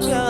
love.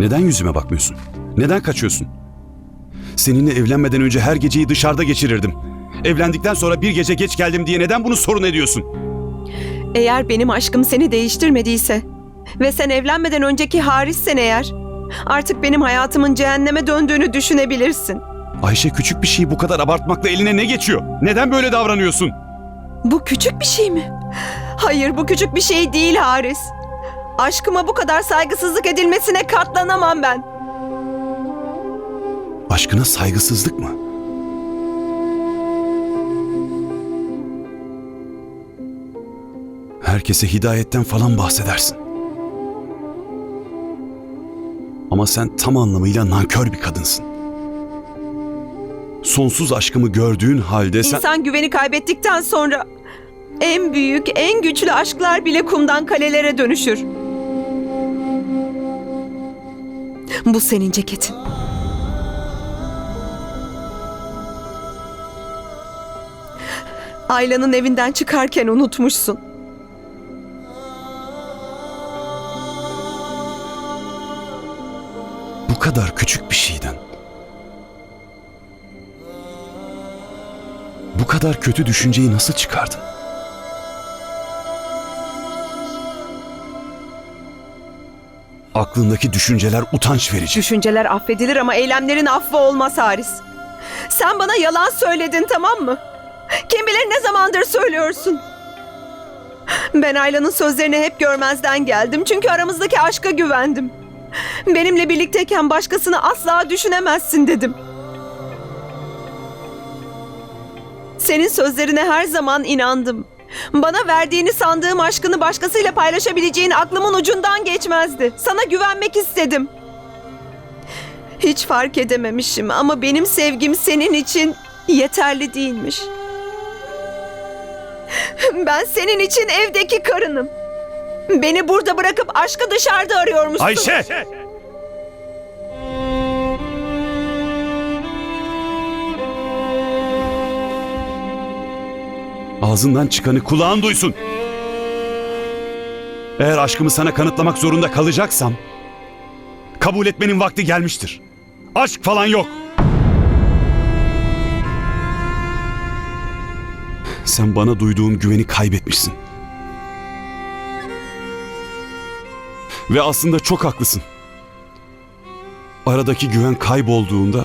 Neden yüzüme bakmıyorsun? Neden kaçıyorsun? Seninle evlenmeden önce her geceyi dışarıda geçirirdim. Evlendikten sonra bir gece geç geldim diye neden bunu sorun ediyorsun? Eğer benim aşkım seni değiştirmediyse ve sen evlenmeden önceki Haris'sen eğer artık benim hayatımın cehenneme döndüğünü düşünebilirsin. Ayşe küçük bir şeyi bu kadar abartmakla eline ne geçiyor? Neden böyle davranıyorsun? Bu küçük bir şey mi? Hayır bu küçük bir şey değil Haris. Aşkıma bu kadar saygısızlık edilmesine katlanamam ben. Aşkına saygısızlık mı? Herkese hidayetten falan bahsedersin. Ama sen tam anlamıyla nankör bir kadınsın. Sonsuz aşkımı gördüğün halde sen... İnsan güveni kaybettikten sonra en büyük, en güçlü aşklar bile kumdan kalelere dönüşür. Bu senin ceketin. Ayla'nın evinden çıkarken unutmuşsun. Bu kadar küçük bir şeyden. Bu kadar kötü düşünceyi nasıl çıkardın? Aklındaki düşünceler utanç verici. Düşünceler affedilir ama eylemlerin affı olmaz Haris. Sen bana yalan söyledin tamam mı? Kim bilir ne zamandır söylüyorsun. Ben Ayla'nın sözlerini hep görmezden geldim çünkü aramızdaki aşka güvendim. Benimle birlikteyken başkasını asla düşünemezsin dedim. Senin sözlerine her zaman inandım. Bana verdiğini sandığım aşkını başkasıyla paylaşabileceğin aklımın ucundan geçmezdi. Sana güvenmek istedim. Hiç fark edememişim ama benim sevgim senin için yeterli değilmiş. Ben senin için evdeki karınım. Beni burada bırakıp aşkı dışarıda arıyormuşsun. Ayşe! Ağzından çıkanı kulağın duysun. Eğer aşkımı sana kanıtlamak zorunda kalacaksam kabul etmenin vakti gelmiştir. Aşk falan yok. Sen bana duyduğun güveni kaybetmişsin. Ve aslında çok haklısın. Aradaki güven kaybolduğunda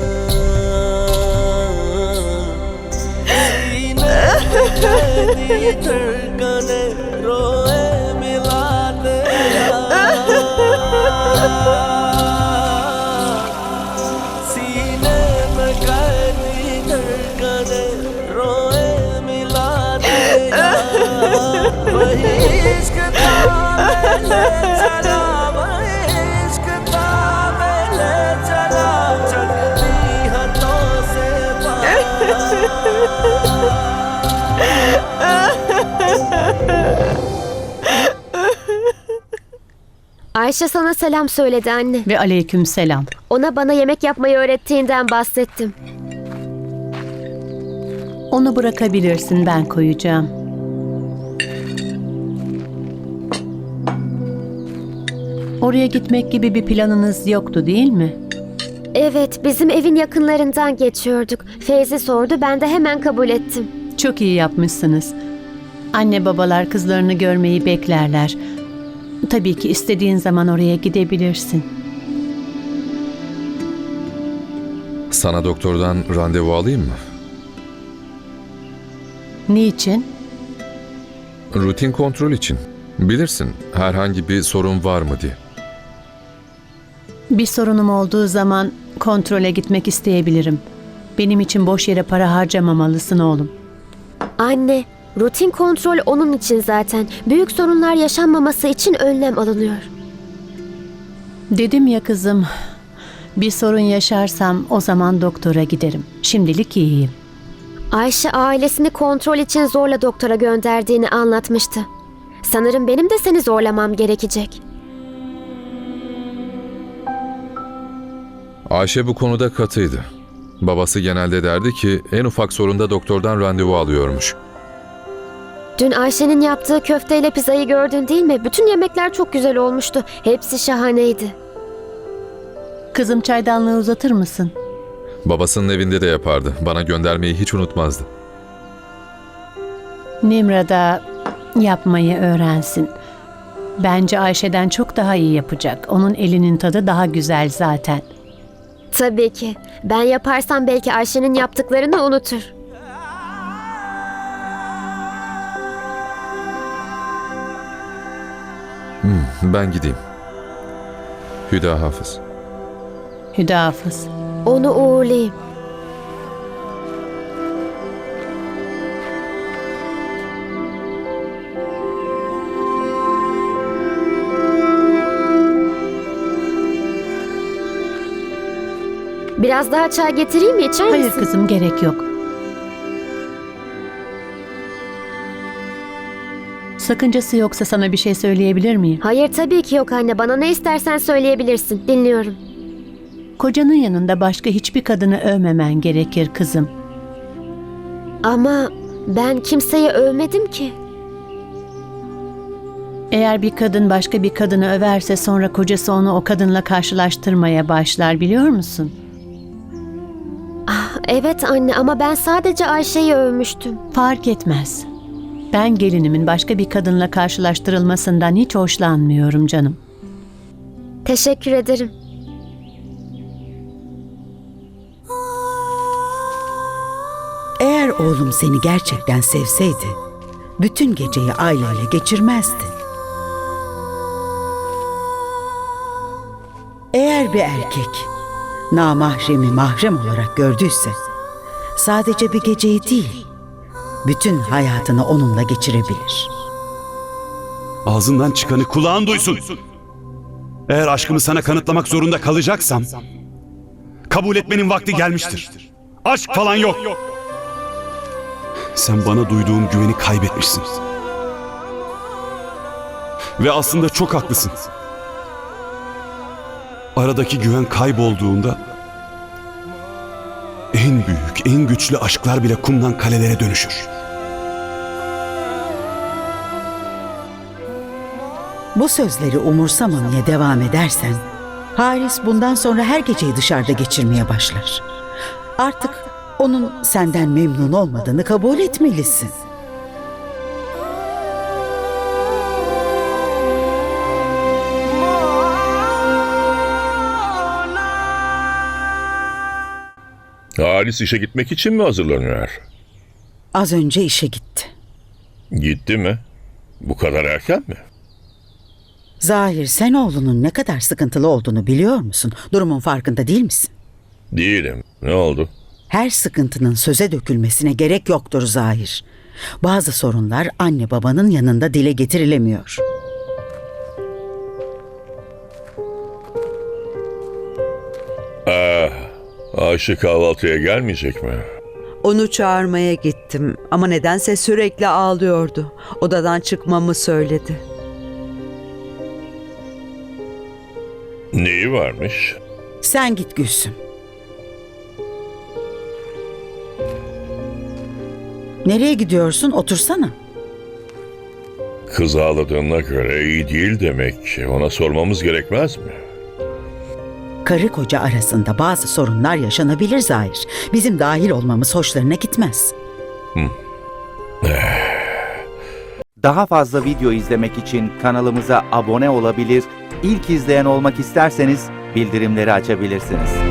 रोए मिलाते सीने में कैदी धड़कने रोए मिला दे वही इश्क था मैं Ayşe sana selam söyledi anne. Ve aleyküm selam. Ona bana yemek yapmayı öğrettiğinden bahsettim. Onu bırakabilirsin ben koyacağım. Oraya gitmek gibi bir planınız yoktu değil mi? Evet, bizim evin yakınlarından geçiyorduk. Feyzi sordu, ben de hemen kabul ettim. Çok iyi yapmışsınız. Anne babalar kızlarını görmeyi beklerler. Tabii ki istediğin zaman oraya gidebilirsin. Sana doktordan randevu alayım mı? Niçin? Rutin kontrol için. Bilirsin herhangi bir sorun var mı diye. Bir sorunum olduğu zaman kontrole gitmek isteyebilirim. Benim için boş yere para harcamamalısın oğlum. Anne, rutin kontrol onun için zaten. Büyük sorunlar yaşanmaması için önlem alınıyor. Dedim ya kızım, bir sorun yaşarsam o zaman doktora giderim. Şimdilik iyiyim. Ayşe ailesini kontrol için zorla doktora gönderdiğini anlatmıştı. Sanırım benim de seni zorlamam gerekecek. Ayşe bu konuda katıydı. Babası genelde derdi ki en ufak sorunda doktordan randevu alıyormuş. Dün Ayşe'nin yaptığı köfteyle pizzayı gördün değil mi? Bütün yemekler çok güzel olmuştu. Hepsi şahaneydi. Kızım çaydanlığı uzatır mısın? Babasının evinde de yapardı. Bana göndermeyi hiç unutmazdı. Nimra da yapmayı öğrensin. Bence Ayşe'den çok daha iyi yapacak. Onun elinin tadı daha güzel zaten. Tabii ki. Ben yaparsam belki Ayşe'nin yaptıklarını unutur. Ben gideyim. Hüda Hafız. Hüda Hafız. Onu uğurlayayım. Biraz daha çay getireyim mi? İçer Hayır misin? kızım gerek yok. Sakıncası yoksa sana bir şey söyleyebilir miyim? Hayır tabii ki yok anne. Bana ne istersen söyleyebilirsin. Dinliyorum. Kocanın yanında başka hiçbir kadını övmemen gerekir kızım. Ama ben kimseyi övmedim ki. Eğer bir kadın başka bir kadını överse sonra kocası onu o kadınla karşılaştırmaya başlar biliyor musun? Evet anne ama ben sadece Ayşe'yi övmüştüm. Fark etmez. Ben gelinimin başka bir kadınla karşılaştırılmasından hiç hoşlanmıyorum canım. Teşekkür ederim. Eğer oğlum seni gerçekten sevseydi, bütün geceyi aileyle geçirmezdi. Eğer bir erkek namahremi mahrem olarak gördüyse, sadece bir geceyi değil, bütün hayatını onunla geçirebilir. Ağzından çıkanı kulağın duysun. Eğer aşkımı sana kanıtlamak zorunda kalacaksam, kabul etmenin vakti gelmiştir. Aşk falan yok. Sen bana duyduğum güveni kaybetmişsin. Ve aslında çok haklısın. Aradaki güven kaybolduğunda en büyük, en güçlü aşklar bile kumdan kalelere dönüşür. Bu sözleri umursamamaya devam edersen, Haris bundan sonra her geceyi dışarıda geçirmeye başlar. Artık onun senden memnun olmadığını kabul etmelisin. Halis işe gitmek için mi hazırlanıyor? Az önce işe gitti. Gitti mi? Bu kadar erken mi? Zahir sen oğlunun ne kadar sıkıntılı olduğunu biliyor musun? Durumun farkında değil misin? Değilim. Ne oldu? Her sıkıntının söze dökülmesine gerek yoktur Zahir. Bazı sorunlar anne babanın yanında dile getirilemiyor. Ayşe kahvaltıya gelmeyecek mi? Onu çağırmaya gittim ama nedense sürekli ağlıyordu. Odadan çıkmamı söyledi. Neyi varmış? Sen git Gülsüm. Nereye gidiyorsun? Otursana. Kız ağladığına göre iyi değil demek ki. Ona sormamız gerekmez mi? Karı koca arasında bazı sorunlar yaşanabilir Zahir. Bizim dahil olmamız hoşlarına gitmez. Daha fazla video izlemek için kanalımıza abone olabilir, ilk izleyen olmak isterseniz bildirimleri açabilirsiniz.